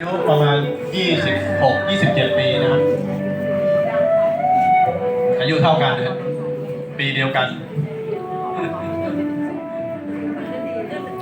อายุประมาณ 26 27 ปีนะครับ อายุเท่ากันนะครับปีเดียวกัน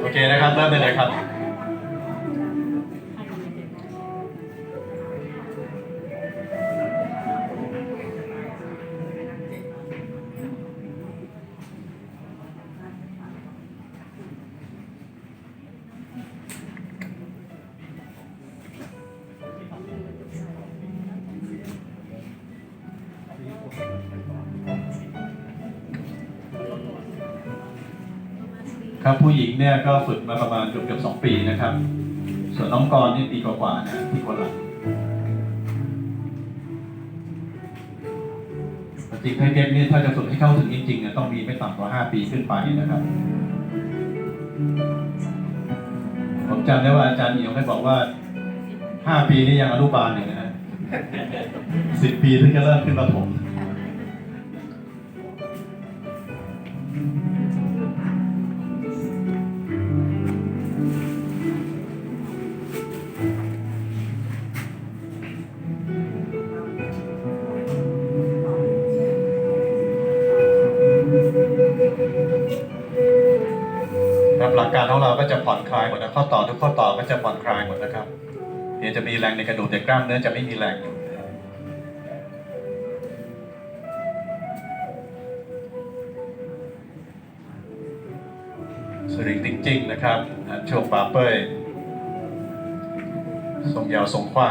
โอเคนะครับเริ่มได้เลยครับ ครับผู้หญิงเนี่ยก็ฝึกมาประมาณเกือบเกือบสองปีนะครับ ส่วนน้องกรนี่ปีกว่าๆนะที่คนหลังจริงไทเก๊กนี่ถ้าจะฝึกให้เข้าถึงจริงๆเนี่ยต้องมีไม่ต่ำกว่าห้าปีขึ้นไปนะครับ ผมจำได้ว่าอาจารย์เหนียวเคยบอกว่าห้าปีนี่ยังอนุบาลอยู่นะฮะสิบปีถึงจะเริ่มขึ้นประถม หลักการของเราก็จะผ่อนคลายหมดนะข้อต่อทุกข้อต่อก็จะผ่อนคลายหมดนะครับเดี๋ยวจะมีแรงในกระดูกแต่กล้ามเนื้อจะไม่มีแรงอยู่สริงจริงๆนะครับอ่าโชว์ปาเป้ยทรงยาวทรงขว้า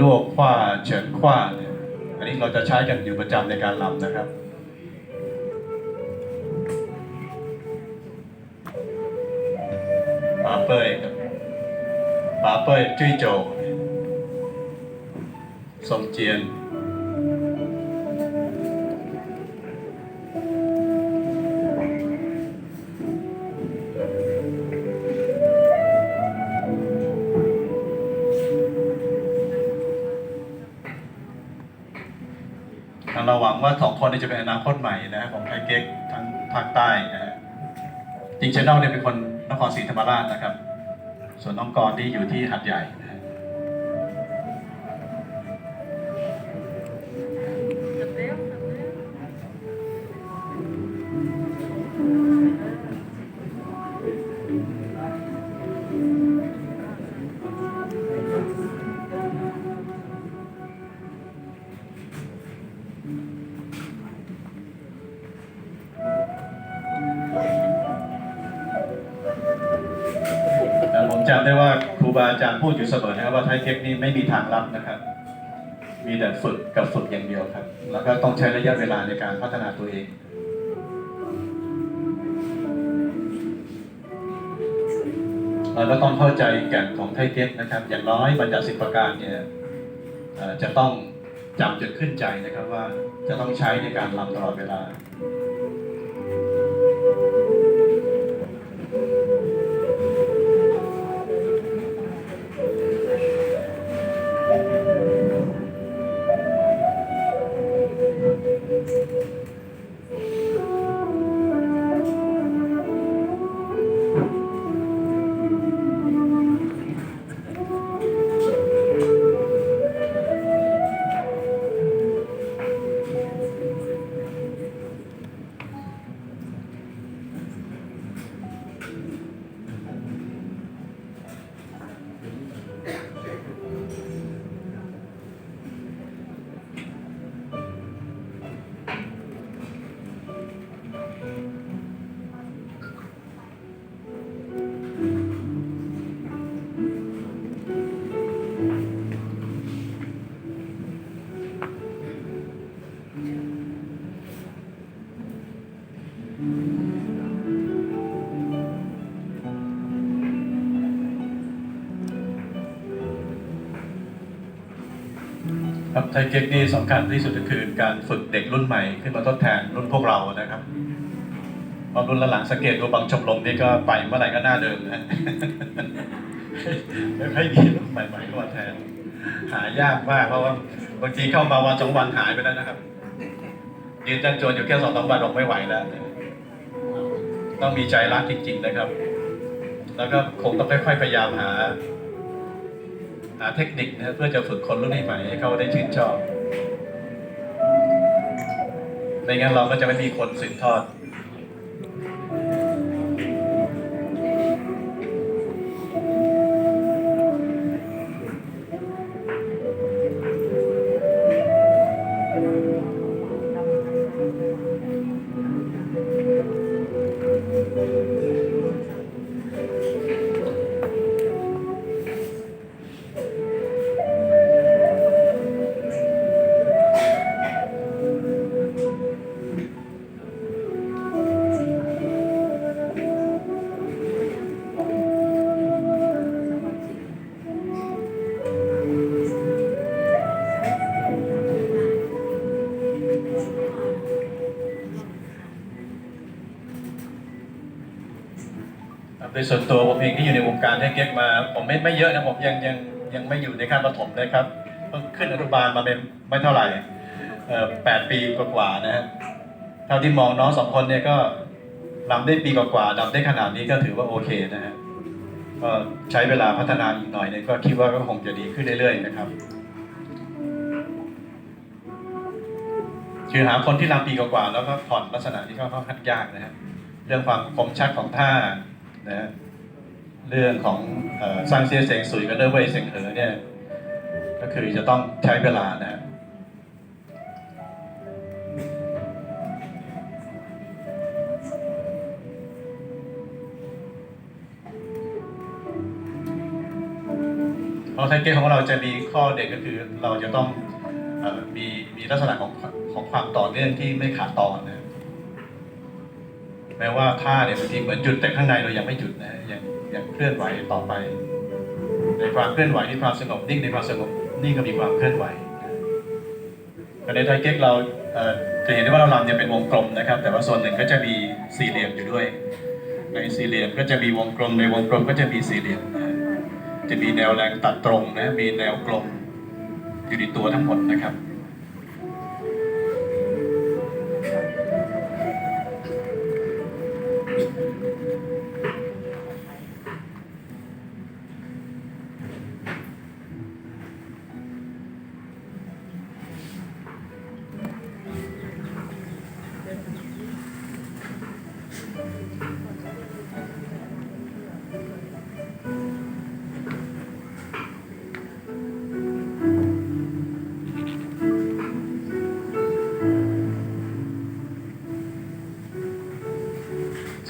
ลวกขว้าเฉินขว้าเนี่ย นี้เราจะใช้กันอยู่ประจำในการลำนะครับปาเป้ยกับปาเป้ยจุ้ยโจสมเจียน เราหวังว่าสองคนนี้จะเป็นอนาคตใหม่นะของไทยเก๊กทั้งภาคใต้นะฮะจริงเชนนลเนี่ยเป็นคนนครศรีธรรมราชนะครับ ส่วนน้องกรที่อยู่ที่หัดใหญ่ จำได้ว่าครูบาอาจารย์พูดอยู่เสมอนะครับว่าไทยเก๊กนี่ไม่มีทางลัดนะครับ มีแต่ฝึกกับฝึกอย่างเดียวครับ แล้วก็ต้องใช้ระยะเวลาในการพัฒนาตัวเองเราก็ต้องเข้าใจแก่นของไทเก๊กนะครับ อย่างน้อยบัญญัติสิบประการเนี่ยจะต้องจำจนขึ้นใจนะครับว่าจะต้องใช้ในการรำตลอดเวลา ไทยเก๊กนี่สำคัญที่สุดก็คือการฝึกเด็กรุ่นใหม่ขึ้นมาทดแทนรุ่นพวกเรานะครับพราะรุ่นหลังสังเกตดูบางชมรมนี่ก็ไปเมื่อไหร่ก็หน้าเดิมนะไม่ค่อยมีรุ่นใหม่ๆเข้ามาแทน หายากมากเพราะว่าบางทีเข้ามาวันสองวันหายไปแล้วนะครับยืนจันโจรอยู่แค่สองสามวันบอกไม่ไหวแล้วต้องมีใจรักจริง ๆ นะครับ แล้วก็คงต้องค่อยๆพยายามหา หาเทคนิคนะเพื่อจะฝึกคนรุ่นใหม่ให้เขาได้ชื่นชอบ ไม่งั้นเราก็จะไม่มีคนสืบทอด ส่วนตัวผมเองที่อยู่ในวงการให้เก๊กมา ผมไม่ไม่เยอะนะผมยังยังยังไม่อยู่ในขั้นประถมนะครับเพิ่งขึ้นอนุบาลมาเป็นไม่เท่าไหร่เอ่อแปดปีกว่าๆนะฮะเท่าที่มองน้องสองคนเนี่ยก็ลำได้ปีกว่าๆลำได้ขนาดนี้ก็ถือว่าโอเคนะฮะก็ใช้เวลาพัฒนาอีกหน่อยเนี่ยก็คิดว่าก็คงจะดีขึ้นเรื่อยๆนะครับ คือหาคนที่รำปีกว่าๆแล้วก็ผ่อนลักษณะนี้ก็ค่อนข้างยากนะฮะเรื่องความคมชัดของท่า นะเรื่องของอสร้างเสียเสียงสุยกับเรื่องเวยเสียงเหอเนี่ยก็คือจะต้องใช้เวลานะเพราะไทเก็ตของเราจะมีข้อเด่นก็คือเราจะต้องอมีมีลักษณะของของความต่อเนื่องที่ไม่ขาดตอนนะ แม้ว่าท่าเนี่ยบางทีเหมือนหยุดแต่ข้างในเรายังไม่หยุดนะยังยังเคลื่อนไหวต่อไป ในความเคลื่อนไหวที่ความสงบนิ่งในความสงบนิ่งก็มีความเคลื่อนไหวนะในไทเก๊กเราเจะเห็นได้ว่าเราลำเนี่ยเป็นวงกลมนะครับ แต่ว่าส่วนหนึ่งก็จะมีสี่เหลี่ยมอยู่ด้วย ในสี่เหลี่ยมก็จะมีวงกลมในวงกลมก็จะมีสี่เหลี่ยมนะจะมีแนวแรงตัดตรงนะมีแนวกลมอยู่ในตัวทั้งหมดนะครับ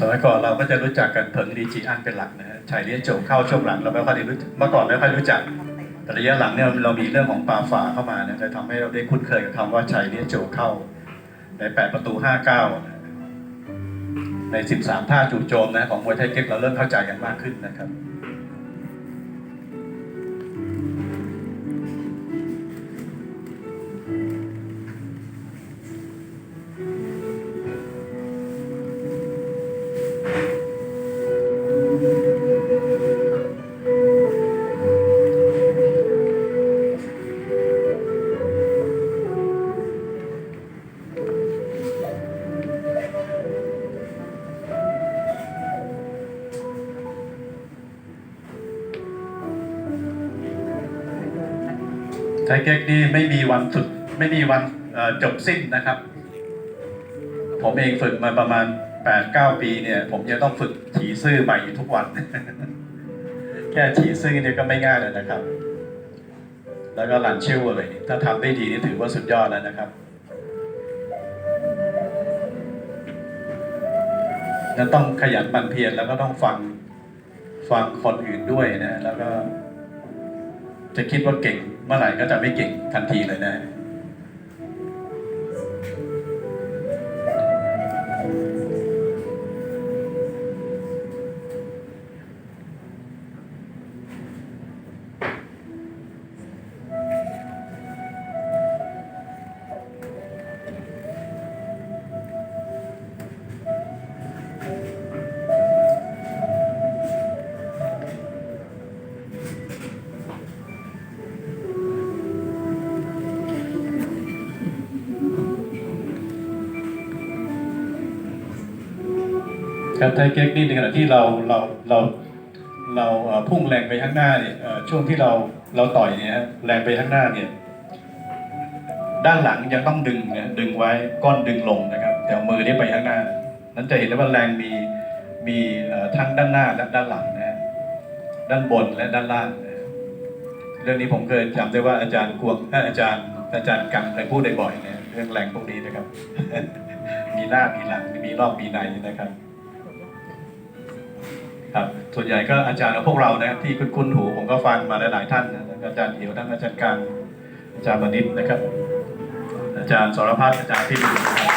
สมัยก่อนเราก็จะรู้จักกันเพิงดีจีอันเป็นหลักนะฮะชายเลี้ยโจเข้าช่วงหลังเราไม่ค่อยได้รู้จักเมื่อก่อนไม่ค่อยรู้จักแต่ระยะหลังเนี่ยเรามีเรื่องของปลาฝาเข้ามาเนี่ยจะทำให้เราได้คุ้นเคยกับคำว่าชายเลี้ยโจเข้า ในแปดประตูห้าเก้าในสิบสามท่าจู่โจมนะของมวยไทยเก็กเราเริ่มเข้าใจกันมากขึ้นนะครับ ไทยเก๊กนี่ไม่มีวันสุดไม่มีวันจบสิ้นนะครับ ผมเองฝึกมาประมาณ8ปดเปีเนี่ย ผมจะต้องฝึกฉีซื่อใหม่อยู่ทุกวัน แค่ฉีซื่อเนี่ยก็ไม่ง่ายเลยนะครับ แล้วก็รันเชื่อเลยถ้าทำได้ดีนี่ถือว่าสุดยอดแล้วนะครับแล้วต้องขยันหมั่นเพียรแล้วก็ต้องฟังฟังคนอื่นด้วยนะ แล้วก็จะคิดว่าเก่ง เมื่อไหร่ก็จะไม่เก่งทันทีเลยนะ ครับไทยเก๊กนี่ในขณะที่เราเราเราเราพุ่งแรงไปข้างหน้าเนี่ยช่วงที่เราเราต่อยเนี่ยแรงไปข้างหน้าเนี่ยด้านหลังยังต้องดึงนะดึงไว้ก้อนดึงลงนะครับ แต่มือนี่ไปข้างหน้า นั้นจะเห็นได้ว่าแรงมีมีทั้งด้านหน้าและด้านหลังนะด้านบนและด้านล่างเรื่องนี้ผมเคยจำได้ว่าอาจารย์กวงอาจารย์อาจารย์กังเคยพูดได้บ่อยนะเรื่องแรงพวกนี้นะครับ มีหน้ามีหลังมีรอบมีในนะครับ ครับส่วนใหญ่ก็อาจารย์กับพวกเรานะครับที่คุ้นๆหูผมก็ฟังมาหลายๆท่านนะอาจารย์เหียวทั้งอาจารย์กังอาจารย์มณิตนะครับ อาจารย์สรพัฒน์อาจารย์ที่ดีนะครับ